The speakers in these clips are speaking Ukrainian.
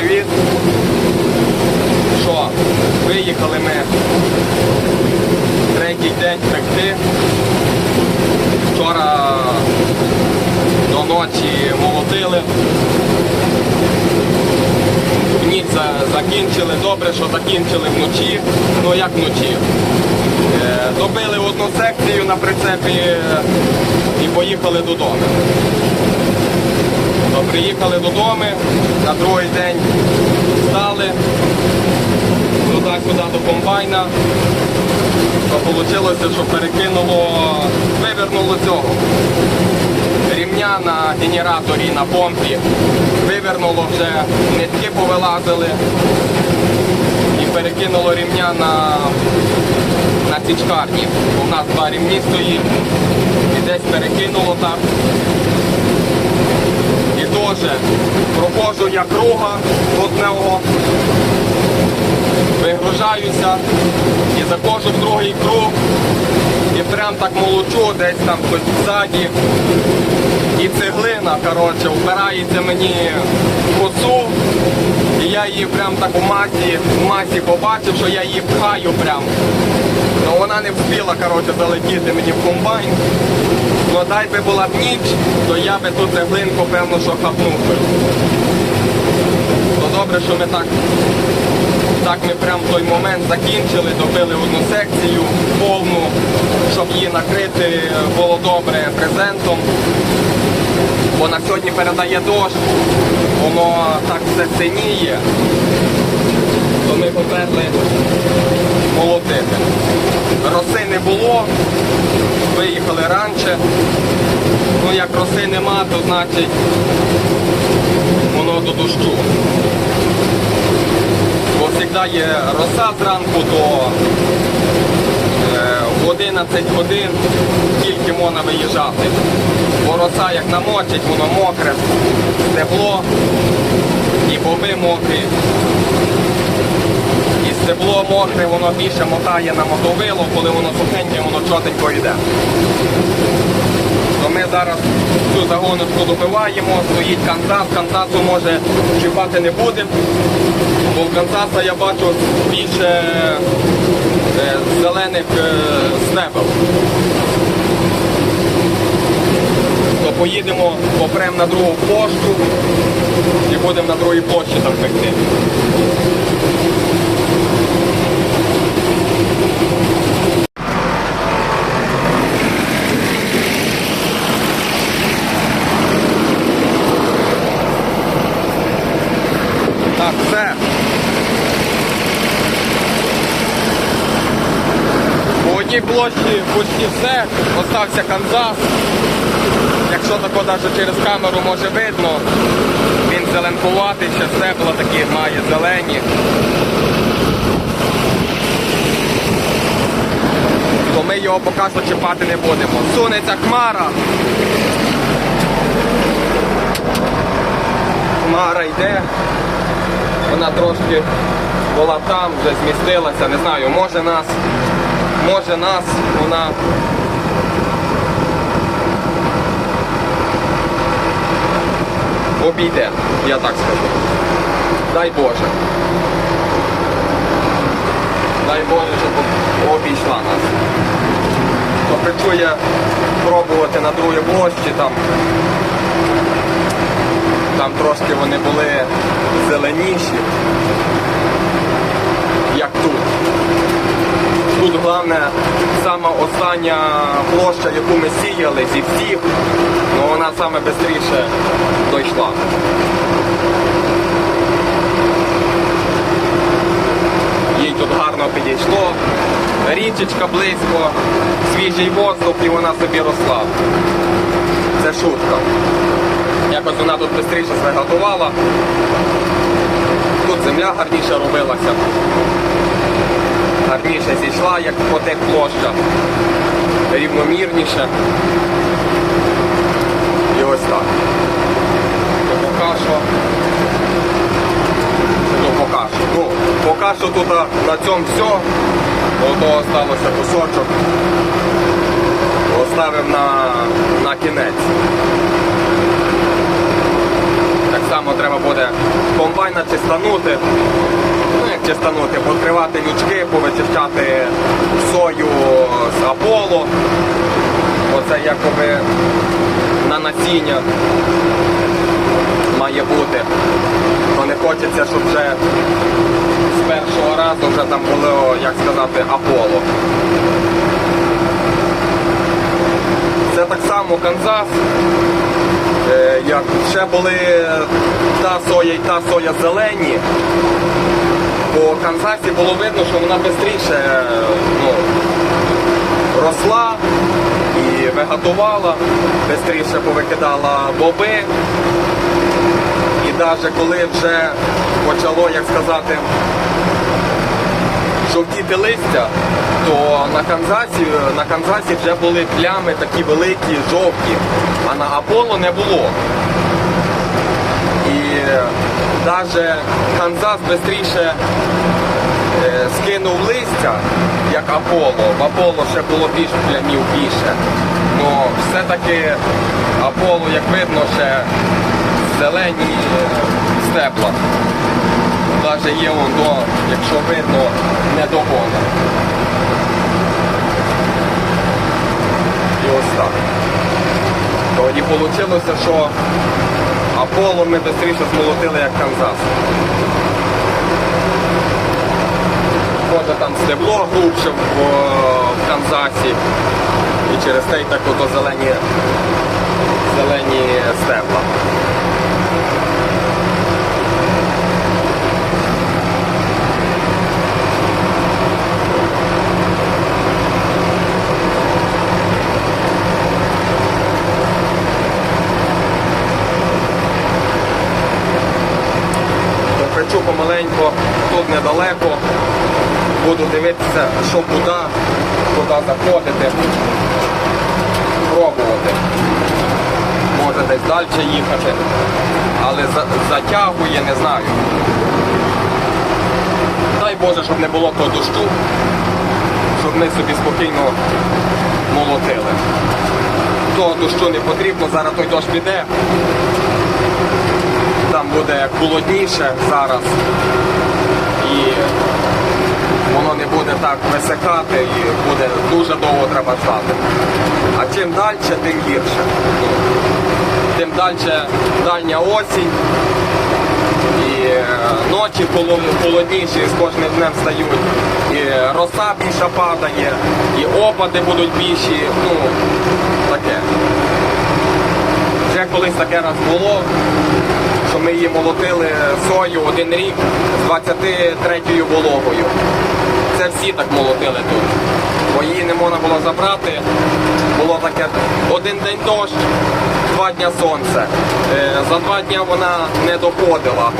привіт. Що, виїхали ми третій день пекти. Вчора до ночі молотили. Ніч за- закінчили, добре, що закінчили вночі. Ну як вночі? Е, Добили одну секцію на прицепі е, і поїхали додому. Приїхали додому, на другий день встали туди-сюди до комбайна. Вийшло, що перекинуло, вивернуло цього. Рівня на генераторі на помпі. Вивернуло вже, нитки повилазили і перекинуло рівня на, на січкарні. У нас два рівні стоїть. І десь перекинуло так. Теж проходжу я круга одного, вигружаюся і заходжу в другий круг. І прям так молочу, десь там хтось ззаді. І цеглина, коротше, впирається мені в косу. І я її прям так у масі, в масі побачив, що я її пхаю прям. Ну вона не встигла, залетіти мені в комбайн. Ну дай би була б ніч, то я би ту цеглинку, певно, що хапнув би. То добре, що ми так, так ми прям в той момент закінчили, добили одну секцію повну, щоб її накрити було добре презентом. Бо на сьогодні передає дощ, воно так все синіє, то ми поперли молотити. Роси не було, раніше. Ну як роси нема, то значить воно до дощу. Бо завжди є роса зранку е, в 11 годин тільки можна виїжджати. Бо роса як намочить, воно мокре, стебло і боби мокрі. І стебло мокре, воно більше мотає на мотовило, коли воно сухеньке, воно чотенько йде. То ми зараз цю загоночку добиваємо, стоїть Канзас, Канзасу може чіпати не будемо, бо в Канзаса я бачу більше е, зелених е, стебел. То поїдемо, попремо на другу пошту і будемо на другій площі там пекти. Так, все. Одній площі почти все. Остався Канзас. Якщо тако навіть через камеру може видно, він зеленкуватий, ще стебла такі має зелені. То ми його поки що чіпати не будемо. Сунеться хмара. Хмара йде. Вона трошки була там, вже змістилася, не знаю, може нас, може нас, вона обійде, я так скажу. Дай Боже. Дай Боже, щоб обійшла нас. Я пробувати на другій площі там. Там трошки вони були зеленіші, як тут. Тут головне, сама остання площа, яку ми сіяли зі всіх, ну вона саме швидше дійшла. Їй тут гарно підійшло, річечка близько, свіжий воздух і вона собі росла. Це шутка. Якось вона тут швидше заготувала. Тут земля гарніше робилася. Гарніше зійшла, як по тих площах. Рівномірніше. І ось так. Поки що. Ну, поки що. Ну, поки що тут на цьому все. Ото залишився кусочок. Оставимо на, на кінець. Так само треба буде комбайна чи чистанути. Ну, як чистанути, відкривати лючки, повичищати сою з Аполло. Оце якоби на насіння має бути. То не хочеться, щоб вже з першого разу вже там було, як сказати, Аполло. Це так само Канзас. Е, Як ще були та соя і та соя зелені. По Канзасі було видно, що вона швидше ну, росла і виготувала, швидше повикидала боби. І навіть коли вже почало, як сказати, жовтіти листя, то на Канзасі, на Канзасі вже були плями такі великі, жовті, а на Аполло не було. І навіть Канзас швидше скинув листя, як Аполло. В Аполло ще було більш плямів більше. Ну все-таки Аполло, як видно, ще зелені е, стебла. Навіть є воно, якщо видно, недогона. І ось так. Тоді вийшло, що Аполло ми швидше змолотили, як Канзас. Може там стебло глубше в, в Канзасі. І через те й так ото зелені стебла. Покричу помаленько, тут недалеко. Буду дивитися, що куди, куди заходити, пробувати. Може десь далі їхати, але затягує, не знаю. Дай Боже, щоб не було того дощу, щоб ми собі спокійно молотили. Того дощу не потрібно, зараз той дощ піде. Там буде холодніше зараз. І воно не буде так висихати і буде дуже довго треба ждати. А чим далі, тим гірше. Тим далі дальня осінь. І е, ночі холодніші з кожним днем стають. І роса більше падає, і опади будуть більші. Ну, таке. Вже колись таке раз було, що ми її молотили сою один рік з 23-ю вологою. Це всі так молотили тут. Бо її не можна було забрати. Таке один день дощ, два дня сонце. Е, За два дня вона не доходила.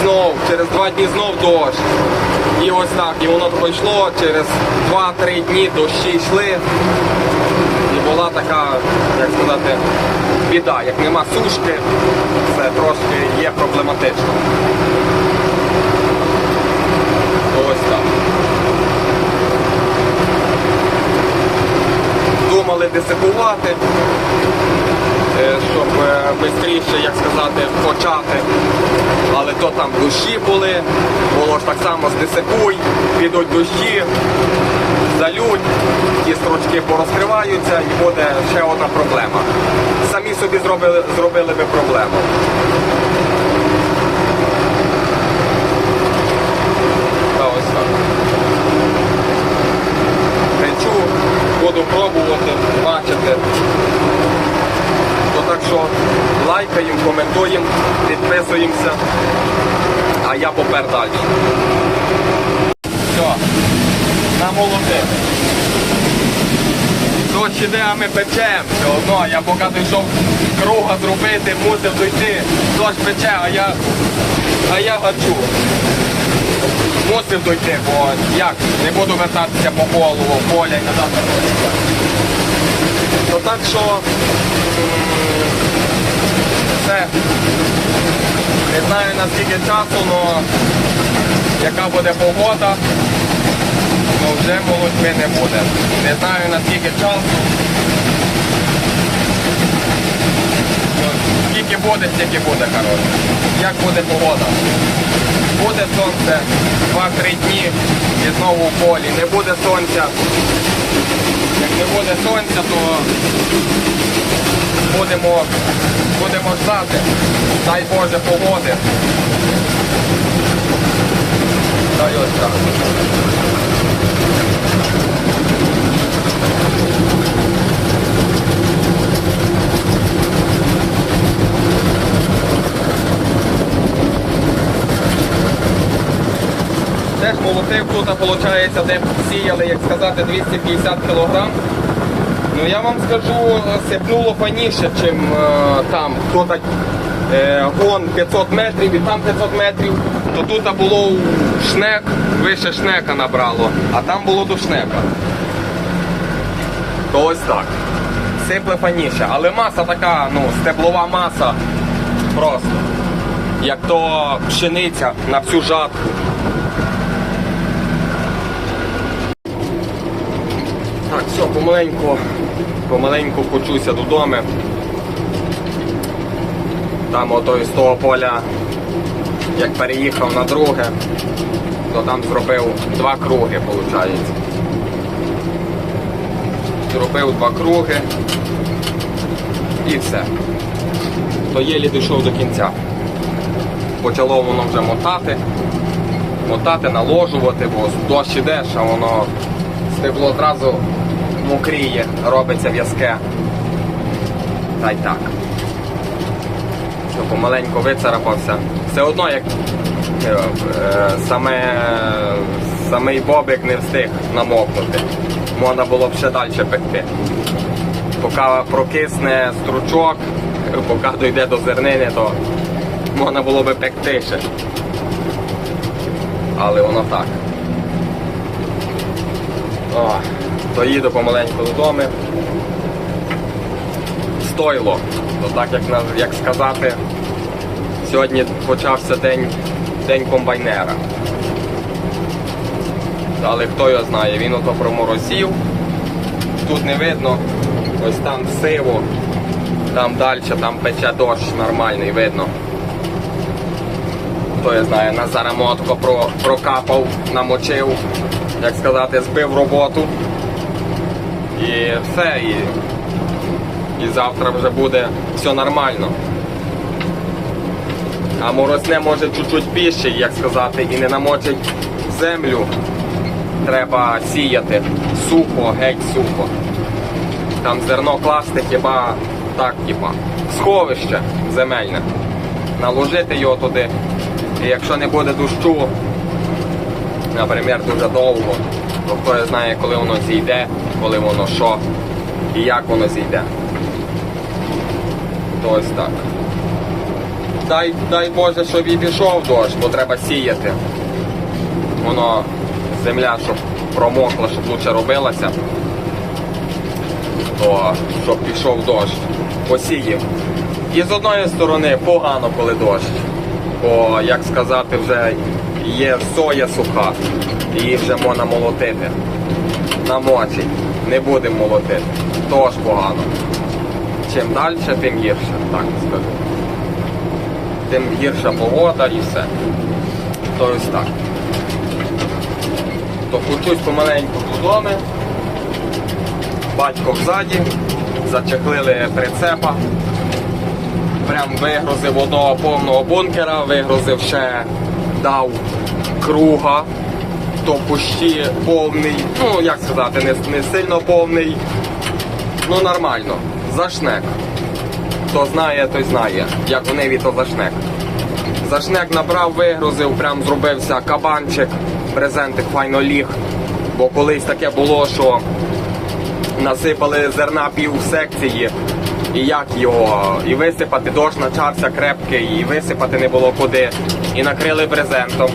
Знов, через два дні знов дощ. І ось так. І воно пройшло через 2-3 дні дощі йшли. І була така, як сказати, біда. Як нема сушки, це трошки є проблематично. Ось так. Думали десикувати, е, щоб швидше, як сказати, почати. Але то там дощі були, було ж так само здесикуй, підуть дощі, залють, ті строчки порозкриваються і буде ще одна проблема. Самі собі зробили, зробили би проблему. Та ось так. Кричу, буду пробувати, бачити. То так що лайкаємо, коментуємо, підписуємося, а я попер далі. Все, намолотив. Дощ іде, а ми печемо все одно. Я поки дійшов круга зробити, мусив дойти. Дощ пече, а я, а я гачу. Мусив дойти, бо як не буду вертатися по голову, поля і назад. вернутися. То так що це не знаю наскільки часу, але яка буде погода, але вже молодьми не буде. Не знаю наскільки часу. Ну, Скільки буде, стільки буде, коротше. Як буде погода. Буде сонце 2-3 дні і знову в полі. Не буде сонця. Як не буде сонця, то будемо, будемо ждати. Дай Боже погоди. Дай ось так. Теж молотив тут, виходить, де сіяли, як сказати, 250 кг. Ну я вам скажу, сипнуло фаніше, чим е, там. Тут е, гон 500 метрів і там 500 метрів, то тут було шнек, вище шнека набрало, а там було до шнека. То ось так. Сипле фаніше. Але маса така, ну, стеблова маса просто. Як то пшениця на всю жатку. Все, помаленьку, помаленьку почуся додому. Там ото з того поля, як переїхав на друге, то там зробив два круги, виходить. Зробив два круги і все. То єлі дійшов до кінця. Почало воно вже мотати, мотати, наложувати, бо дощ іде, а воно стебло одразу мокріє, робиться в'язке. Та й так. Що помаленьку вицарапався. Все одно як е, саме, самий бобик не встиг намокнути. Можна було б ще далі пекти. Поки прокисне стручок, поки дійде до зернини, то можна було би пекти ще. Але воно так. О, то їду помаленьку додому. Стойло. То так як, як сказати, сьогодні почався день, день комбайнера. Але хто його знає, він ото проморозів. Тут не видно, ось там сиво, там далі, там пече дощ нормальний, видно. Хто я знає, Назара Мотко прокапав, намочив, як сказати, збив роботу. І все, і, і завтра вже буде все нормально. А морозне може чуть-чуть піще, як сказати, і не намочить землю. Треба сіяти сухо, геть сухо. Там зерно класти хіба так, хіба. Сховище земельне. Наложити його туди. І якщо не буде дощу, наприклад, дуже довго, то хто знає, коли воно зійде, коли воно що і як воно зійде. То ось так. Дай, дай Боже, щоб і пішов дощ, бо треба сіяти. Воно, земля, щоб промокла, щоб лучше робилася, то щоб пішов дощ, посіяв. І з одної сторони погано, коли дощ. Бо, як сказати, вже є соя суха, її вже можна молотити. Намочить, не будемо молотити. Тож погано. Чим далі, тим гірше, так скажу. Тим гірша погода і все. То ось так. То почусь помаленьку додому. Батько взаді, зачехлили прицепа. Прям вигрузив одного повного бункера, вигрузив ще дав круга, то почти повний, ну як сказати, не, не сильно повний, ну нормально. Зашнек. Хто знає, той знає, як у Неві, то зашнек. Зашнек набрав, вигрузив, прям зробився кабанчик, презентик файно ліг. Бо колись таке було, що насипали зерна пів секції, і як його, і висипати дощ почався крепкий, і висипати не було куди. І накрили брезентом.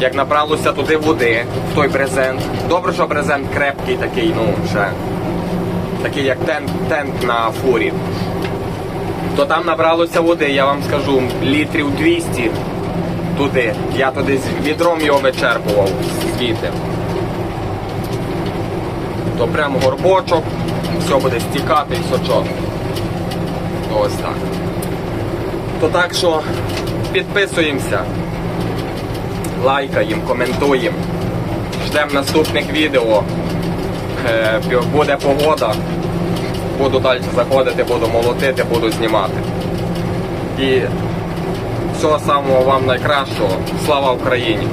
Як набралося туди води, в той брезент. Добре, що брезент крепкий такий, ну ще такий як тент, тент на фурі. То там набралося води, я вам скажу, літрів 200 туди. Я туди з відром його вичерпував звідти. То прям горбочок, все буде стікати і чітко. Ось так. То так що підписуємося. лайкаємо, коментуємо. Ждемо наступних відео. Е, Буде погода. Буду далі заходити, буду молотити, буду знімати. І всього самого вам найкращого. Слава Україні!